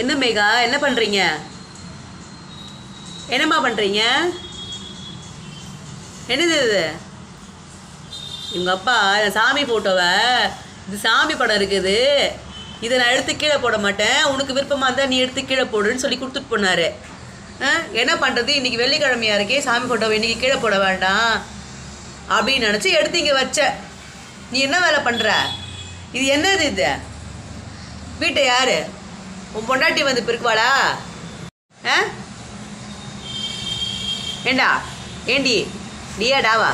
என்ன மேகா? என்ன பண்ணுறீங்க என்னம்மா பண்ணுறீங்க என்னது இது? இவங்க அப்பா இந்த சாமி ஃபோட்டோவை இது சாமி படம் இருக்குது. இதை நான் எடுத்து கீழே போட மாட்டேன். உனக்கு விருப்பமாக இருந்தால் நீ எடுத்து கீழே போடுன்னு சொல்லி கொடுத்துட்டு போனார். என்ன பண்ணுறது இன்றைக்கி வெள்ளிக்கிழமையாக இருக்கே சாமி ஃபோட்டோவை இன்றைக்கி கீழே போட வேண்டாம். அப்படின்னு நினச்சி எடுத்து இங்கே வச்ச. நீ என்ன வேலை பண்ணுற இது என்னது இது? வீட்டை யார்? உன் பொண்டாட்டி வந்து பெருக்குவாளா ஆ? ஏண்டா? ஏண்டி? டியா டாவா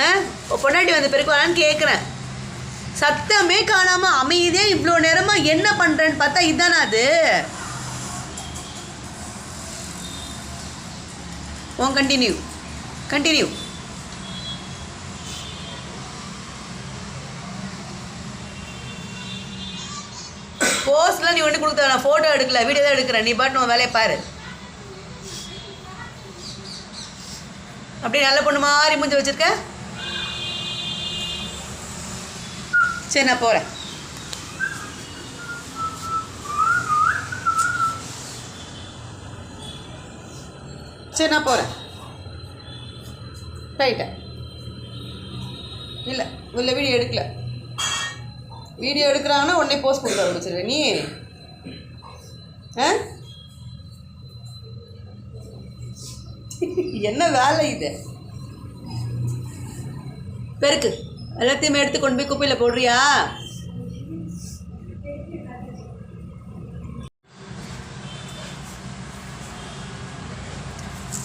ஆ? உன் பொண்டாட்டி வந்து பெருக்குவாளான்னு கேட்குறேன் சத்தமே காணாமல் அமையுதே இவ்வளோ நேரமாக என்ன பண்ணுறேன்னு பார்த்தா இதுதானா அது? உன் கண்டினியூ கண்டினியூ போஸ்ட்லாம் நீ ஒன்று கொடுத்த நான் ஃபோட்டோ எடுக்கல வீடியோ தான் எடுக்கிறேன். நீ பாட்டு உன் வேலையை பாரு. அப்படியே நல்ல பொண்ணு மாதிரி மூஞ்சி வச்சிருக்க? சரி நான் போகிறேன் சரி நான் போகிறேன் ரைட்டா இல்லை உள்ள வீடியோ எடுக்கல. வீடியோ எடுக்கிறாங்கன்னா உடனே போஸ்ட் கொடுக்க ஆரம்பிச்சிருவேன் நீ? ஆ? என்ன வேலை இது? பெருக்கு. எல்லாத்தையுமே எடுத்து கொண்டு போய் குப்பையில் போடுறியா?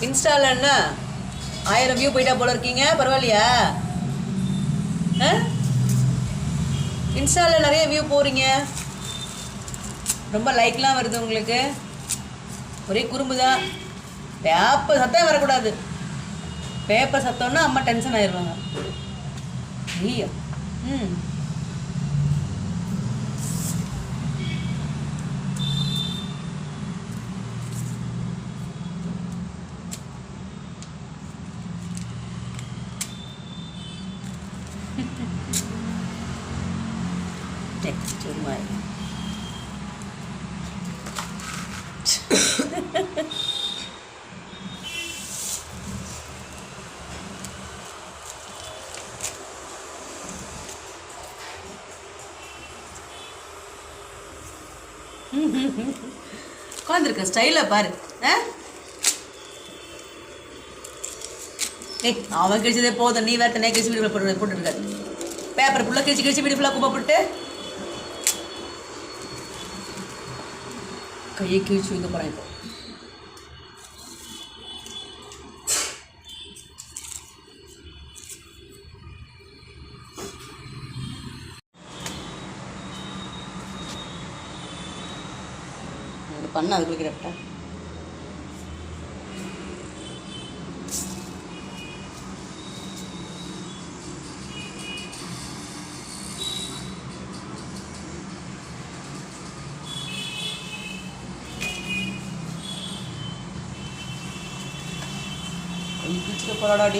இன்ஸ்டால என்ன? ஆயிரம் வியூ போயிட்டா போல இருக்கீங்க. பரவாயில்லையா? ஆ? இன்ஸ்டாவில் நிறைய வியூ போகிறீங்க ரொம்ப லைக்லாம் வருது உங்களுக்கு. ஒரே குறும்பு தான் பேப்பர் சத்தம் வரக்கூடாது. பேப்பர் சத்தம்னா அம்மா டென்ஷன் ஆயிடுவாங்க. ஐயோ. ம் நெக்ஸ்ட் ஒரு மாதிரி உட்காந்துருக்க ஸ்டைலாக பாரு. ஆ? ஏய் அவன் கிழிச்சதே போதும். நீ வேறு தனியாக கிழிச்சு வீடு போட்டு போட்டுருக்காரு பேப்பர் ஃபுல்லாக கிழிச்சு கிழிச்சு வீடு ஃபுல்லாக குப்பை போட்டு. கையை கிழிச்சு வைக்க போகிறேன் இப்போ. அது பண்ண அதுக்குள்ள கரெக்டா பிடிச்சிக்க போராடாடி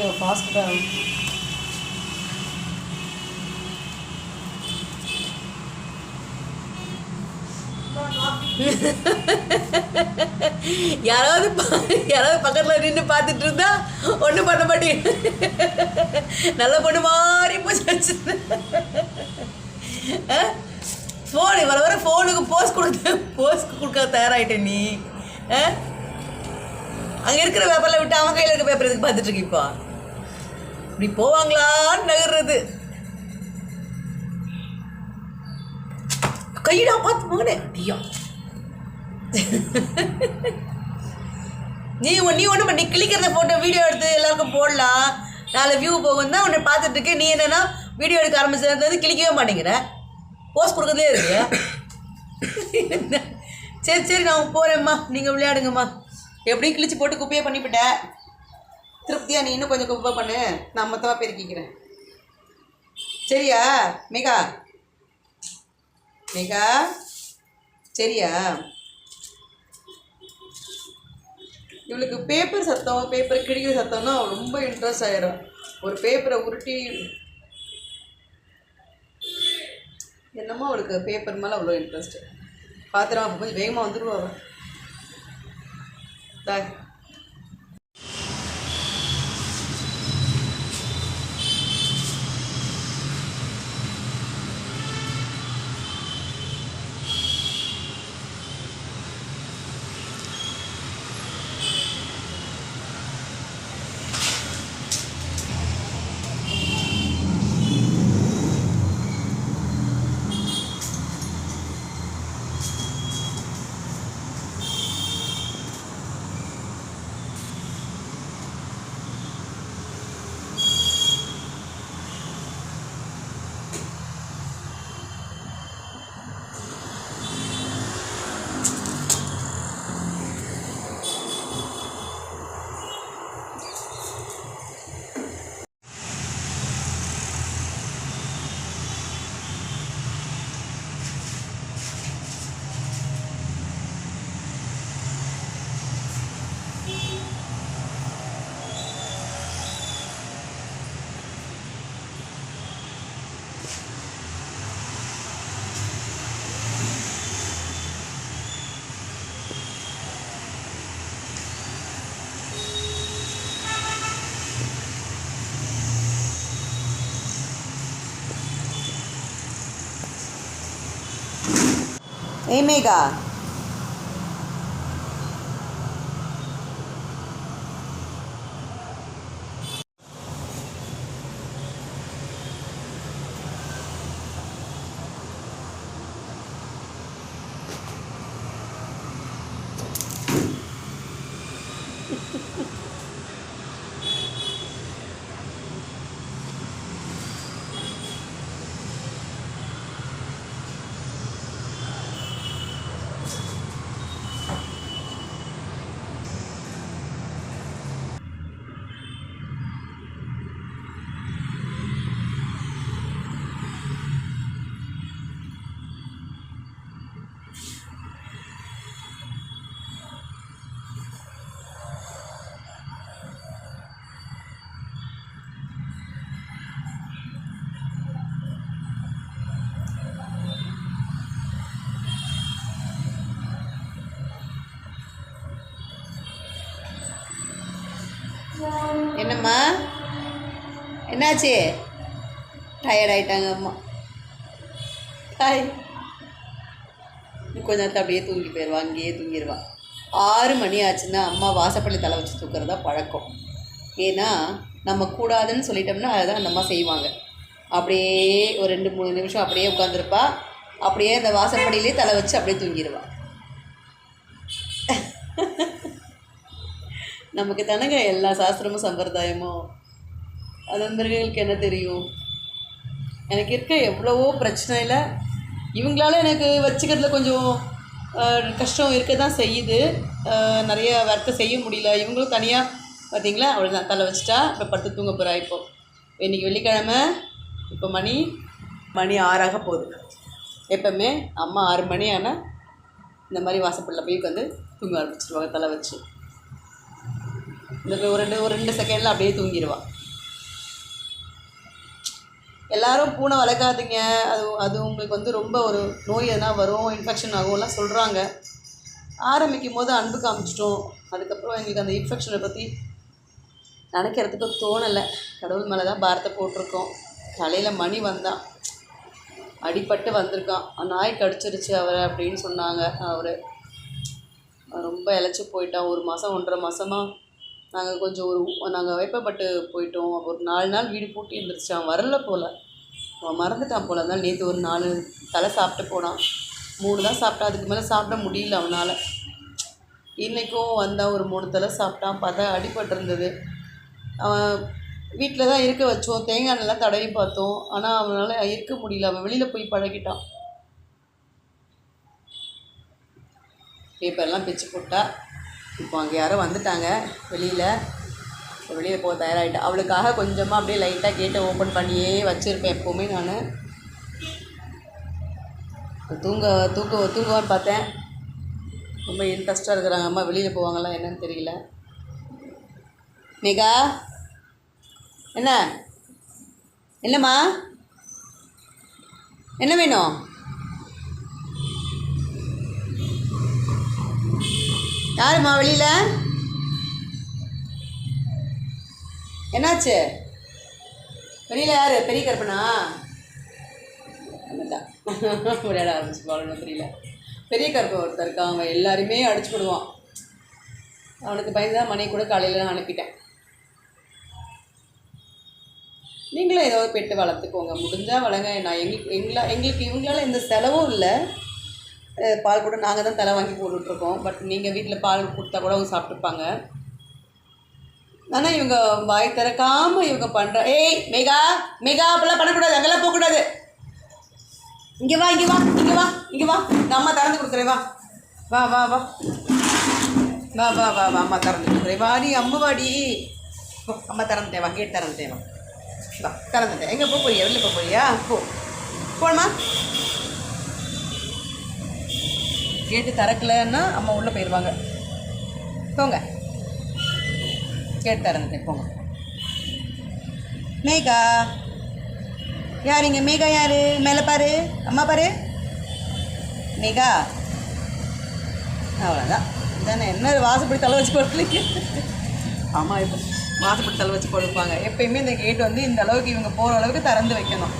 Ha ha யாராவது யாராவது பக்கத்தில் நின்று பார்த்துட்டு இருந்தா ஒன்றும் பண்ண மாட்டேன். நல்ல பொண்ணு மாதிரி போச்சு ஃபோன் இவ்வளோ வர ஃபோனுக்கு போஸ்ட் கொடுத்து போஸ்ட் கொடுக்க தயாராகிட்ட நீ. அங்கே இருக்கிற பேப்பரில் விட்டு அவன் கையில் இருக்க பேப்பர் எதுக்கு பார்த்துட்டு இருக்கா இப்போ? இப்படி போவாங்களான்னு நகர்றது. கையிடா பார்த்து மகனே. ஐயா நீ நீ ஒன்றும் பண்ணி கிளிக்கிறத ஃபோட்டோ வீடியோ எடுத்து எல்லாருக்கும் போடலாம். நாலு வியூ போகும் தான் உன்னை பார்த்துட்டு இருக்கு நீ என்னன்னா வீடியோ எடுக்க ஆரம்பிச்சது கிளிக்கவே மாட்டேங்கிற. போஸ்ட் கொடுக்கறதே இருக்கு சரி சரி நான் போகிறேம்மா நீங்கள் விளையாடுங்கம்மா. எப்படியும் கிழிச்சு போட்டு குப்பையே பண்ணிவிட்டேன் திருப்தியாக நீ இன்னும் கொஞ்சம் குப்பை பண்ணு. நான் மொத்தமாக பெருக்கிக்கிறேன். சரியா மேகா? மேகா? சரியா? இவளுக்கு பேப்பர் சத்தம் பேப்பர் கிழிக்கிற சத்தம்னா அவள் ரொம்ப இன்ட்ரெஸ்ட் ஆயிடும் ஒரு பேப்பரை உருட்டி என்னமோ அவளுக்கு பேப்பர் மேலே அவ்வளோ இன்ட்ரெஸ்ட் பார்த்துருவா கொஞ்சம் வேகமாக வந்துடுவா அவ. பாய் என்னம்மா? என்னாச்சு? டயர்ட் ஆயிட்டாங்க அம்மா. ஹாய். கொஞ்ச நேரத்தில் அப்படியே தூங்கி போயிடுவா அங்கேயே தூங்கிடுவான் ஆறு மணி ஆச்சுன்னா அம்மா வாசப்பள்ளி தலை வச்சு தூக்குறதா பழக்கம். ஏன்னா நம்ம கூடாதுன்னு சொல்லிட்டோம்னா அதுதான் அந்த அம்மா செய்வாங்க. அப்படியே ஒரு ரெண்டு மூணு நிமிஷம் அப்படியே உட்காந்துருப்பா அப்படியே அந்த வாசப்படியிலே தலை வச்சு அப்படியே தூங்கிடுவான் நமக்கு தானங்க எல்லா சாஸ்திரமும் சம்பிரதாயமும். அது மிருகங்களுக்கு என்ன தெரியும்? எனக்கு இருக்க எவ்வளவோ பிரச்சனையில் இவங்களால எனக்கு வச்சுக்கிறதுல கொஞ்சம் கஷ்டம் இருக்க தான் செய்யுது நிறைய ஒர்க்கை செய்ய முடியல. இவங்களும் தனியாக பார்த்தீங்களா அவ்வளோதான் தலை வச்சுட்டா இப்போ படுத்து தூங்க போகிறா இப்போ. இன்றைக்கி வெள்ளிக்கிழமை. இப்போ மணி மணி ஆறாக போகுது. எப்போவுமே அம்மா ஆறு மணி ஆனால் இந்த மாதிரி வாசப்படில் போய் வந்து தூங்க ஆரம்பிச்சிருவாங்க தலை வச்சு. இந்த ஒரு ரெண்டு ஒரு ரெண்டு செகண்டில் அப்படியே தூங்கிடுவாள் எல்லாரும் பூனை வளர்க்காதீங்க. அது அது உங்களுக்கு வந்து ரொம்ப ஒரு நோய் எதனா வரும் இன்ஃபெக்ஷன் ஆகும்லாம் சொல்கிறாங்க ஆரம்பிக்கும் போது அன்பு காமிச்சிட்டோம். அதுக்கப்புறம் எங்களுக்கு அந்த இன்ஃபெக்ஷனை பற்றி நினைக்கிறதுக்கு தோணலை. கடவுள் மேலே தான் பாரத்தை போட்டிருக்கோம். தலையில் மணி வந்தான் அடிபட்டு வந்திருக்கான். நாய் கடிச்சிருச்சு அவரை அப்படின்னு சொன்னாங்க. அவர் ரொம்ப இழைச்சி போயிட்டான். ஒரு மாதம் ஒன்றரை மாதமாக நாங்கள் கொஞ்சம் ஒரு நாங்கள் வைப்பப்பட்டு போயிட்டோம். ஒரு நாலு நாள் வீடு பூட்டி இருந்துருச்சு. அவன் வரல போல். அவன் மறந்துட்டான் போல். அதனால் நேற்று ஒரு நாலு தலை சாப்பிட்டு போனான். மூணு தான் சாப்பிட்டா அதுக்கு மேலே சாப்பிட முடியல அவனால். இன்றைக்கும் வந்தான் ஒரு மூணு தலை சாப்பிட்டான். பார்த்தா அடிபட்டிருந்தது அவன் வீட்டில் தான் இருக்க வச்சோம். தேங்காய் நல்லா தடவி பார்த்தோம். ஆனால் அவனால் இருக்க முடியல. அவன் வெளியில் போய் பழகிட்டான். பேப்பர்லாம் பிச்சு போட்டா இப்போ அங்கே யாரோ வந்துட்டாங்க வெளியில். வெளியே போக தயாராகிட்டேன் அவளுக்காக கொஞ்சமாக அப்படியே லைட்டாக கேட்டை ஓப்பன் பண்ணியே வச்சுருப்பேன் எப்போவுமே நான். தூங்க தூக்க தூங்குவான்னு பார்த்தேன். ரொம்ப இன்ட்ரெஸ்ட்டாக இருக்கிறாங்க. அம்மா வெளியில் போவாங்களா என்னன்னு தெரியல. மேகா என்ன? என்னம்மா? என்ன வேணும்? யாரும்மா வெளியில்? என்னாச்சு? வெளியில் யார்? பெரிய கருப்பனா? விளையாட ஆரம்பிச்சு பாருங்க தெரியல. பெரிய கருப்பன் ஒருத்தர் இருக்கான். அவன் எல்லாருமே அடிச்சு விடுவான் அவனுக்கு பயந்து தான் மணி கூட காலையில் நான் அனுப்பிட்டேன். நீங்களும் ஏதோ பெட்டு வளர்த்துக்கோங்க. முடிஞ்சால் வளங்க நான் எங்களுக்கு எங்களா எங்களுக்கு இவங்களால எந்த செலவும் இல்லை. பால் கூட நாங்கள் தான் தலை வாங்கி போட்டுட்ருக்கோம். பட் நீங்கள் வீட்டில் பால் கொடுத்தா கூட அவங்க சாப்பிட்டுப்பாங்க. ஆனால் இவங்க வாய் திறக்காமல் இவங்க பண்ணுற ஏய் மெகா மெகா அப்படிலாம் பண்ணக்கூடாது. அங்கெல்லாம் போகக்கூடாது. இங்கே வா இங்கே வா இங்கே வா இங்கே வா. நான் அம்மா திறந்து கொடுக்குறேன் வா. வா வா வா. வா வா வா வா அம்மா திறந்து கொடுக்குறேன். வாடி அம்மா வாடி அம்மா திறந்துட்டேன் வா. கேட் திறந்துட்டேன் வா. வா திறந்துட்டேன் எங்கே போக போறியா? வெளில போக போறியா? போ. போனமா கேட்டு திறக்கலன்னா அம்மா உள்ளே போயிடுவாங்க போங்க. கேட்டு திறந்துட்டு போங்க. மேகா. யார் இங்கே? மேகா யார்? மேலே பாரு. அம்மா பாரு. மேகா. அவ்வளோதான் இதானே என்ன வாசப்படி தலை வச்சு போடுறீங்க ஆமாம் இப்போ வாசப்படி தலை வச்சு கொடுப்பாங்க எப்பயுமே இந்த கேட் வந்து இந்த அளவுக்கு இவங்க போகிற அளவுக்கு திறந்து வைக்கணும்.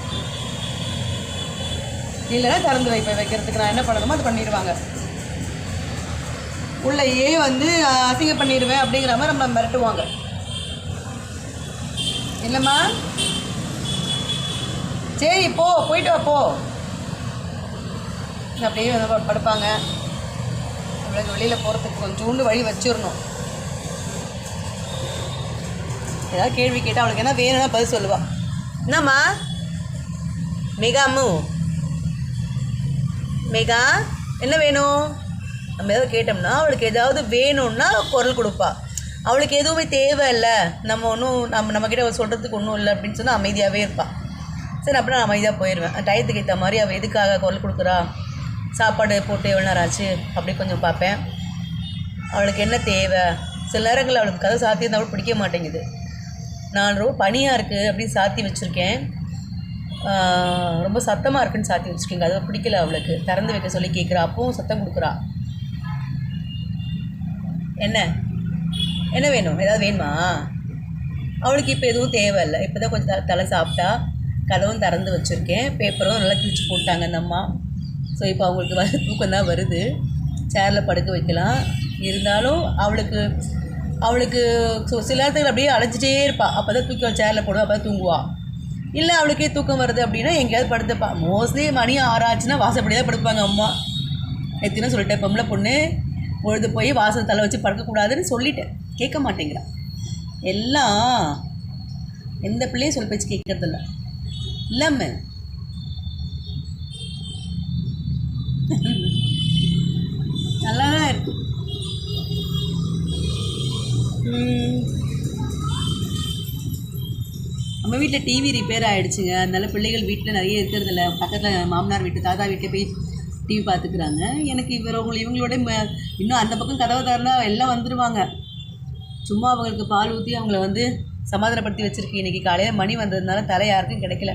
இல்லைன்னா திறந்து வைப்பேன் வைக்கிறதுக்கு நான் என்ன பண்ணணுமோ அது பண்ணிடுவாங்க. உள்ளேயே வந்து அசிங்கம் பண்ணிடுவேன் அப்படிங்கிற மாதிரி நம்மளை மிரட்டுவாங்க. இல்லைம்மா சரி போ போயிட்டு வா போ. அப்படியே வந்து படுப்பாங்க. நம்மளுக்கு வெளியில் போகிறதுக்கு கொஞ்சோண்டு வழி வச்சிடணும். ஏதாவது கேள்வி கேட்டால் அவளுக்கு என்ன வேணும்னா பதில் சொல்லுவாள் என்னம்மா? மெகாமு மெகா என்ன வேணும்? நம்ம ஏதாவது கேட்டோம்னா அவளுக்கு ஏதாவது வேணும்னா குரல் கொடுப்பா. அவளுக்கு எதுவுமே தேவை இல்லை நம்ம ஒன்றும் நம்ம நம்மக்கிட்ட சொல்கிறதுக்கு ஒன்றும் இல்லை அப்படின்னு சொன்னால் அமைதியாகவே இருப்பாள் சரி அப்புறம் நான் அமைதியாக போயிடுவேன் டயத்துக்கு ஏற்ற மாதிரி அவள் எதுக்காக குரல் கொடுக்குறா? சாப்பாடு போட்டு எவ்வளோ நேரம் ஆச்சு? அப்படி கொஞ்சம் பார்ப்பேன். அவளுக்கு என்ன தேவை? சில நேரங்களில் அவளுக்கு கதை சாத்தி இருந்தால் பிடிக்க மாட்டேங்குது. நான் ரொம்ப பனியாக இருக்குது அப்படின்னு சாத்தி வச்சுருக்கேன். ரொம்ப சத்தமாக இருக்குன்னு சாத்தி வச்சுருக்கீங்க அது பிடிக்கல அவளுக்கு. திறந்து வைக்க சொல்லி கேட்குறா அப்பவும் சத்தம் கொடுக்குறா. என்ன? என்ன வேணும்? ஏதாவது வேணுமா? அவளுக்கு இப்போ எதுவும் தேவையில்லை. இப்போ தான் கொஞ்சம் த- தலை சாப்பிட்டா கதவும் திறந்து வச்சுருக்கேன். பேப்பரும் நல்லா கிழிச்சு போட்டாங்க அந்த அம்மா. ஸோ இப்போ அவங்களுக்கு வர தூக்கம் தான் வருது. சேரில் படுக்க வைக்கலாம். இருந்தாலும் அவளுக்கு அவளுக்கு ஸோ சில நேரத்தில் அப்படியே அழைச்சிட்டே இருப்பாள் அப்போ தான் தூக்கி சேரில் போடுவா அப்போ தான் தூங்குவா. இல்லை அவளுக்கே தூக்கம் வருது அப்படின்னா எங்கேயாவது படுத்துப்பா. மோஸ்ட்லி மணி ஆறாச்சுன்னா வாசப்படி தான் படுப்பாங்க அம்மா. எத்தனை சொல்லிட்டேன் பொம்பளை பொண்ணு பொழுது போய் வாசல் தலை வச்சு படுக்கக்கூடாதுன்னு சொல்லிட்டேன் கேட்க மாட்டேங்கிறான் எல்லாம் எந்த பிள்ளையும் சொல் பேச்சு கேட்கறதில்ல. இல்லாம நல்லா தான் இருக்கு நம்ம வீட்டில் டிவி ரிப்பேர் ஆகிடுச்சுங்க அதனால பிள்ளைகள் வீட்டில் நிறைய இருக்கிறதில்ல. பக்கத்தில் மாமனார் வீட்டு தாத்தா வீட்டில் போய் டிவி பார்த்துக்குறாங்க எனக்கு இவங்க இவங்களோட ம- இன்னும் அந்த பக்கம் கதவை திறந்தா எல்லாம் வந்துடுவாங்க சும்மா அவங்களுக்கு பால் ஊற்றி அவங்கள வந்து சமாதானப்படுத்தி வச்சுருக்கு இன்றைக்கி காலையில் மணி வந்ததுனால தலை யாருக்கும் கிடைக்கல.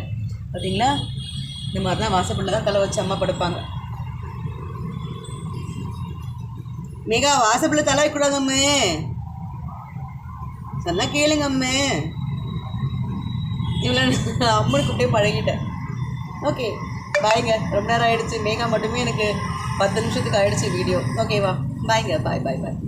பார்த்தீங்களா இந்த மாதிரி தான் வாசப்படில் தான் தலை வச்சு அம்மா படுப்பாங்க. மேகா வாசப்பிள்ள தலை வைக்கூடாதம்மே சொன்னால் கேளுங்க அம்மே. இவ்வளோ அம்மனு பழகிட்டேன். ஓகே. பாய்ங்க ரொம்ப நேரம் ஆயிடுச்சு. மேகா மட்டுமே எனக்கு பத்து நிமிஷத்துக்கு ஆயிடுச்சு வீடியோ ஓகேவா பாய்ங்க பாய் பாய் பாய்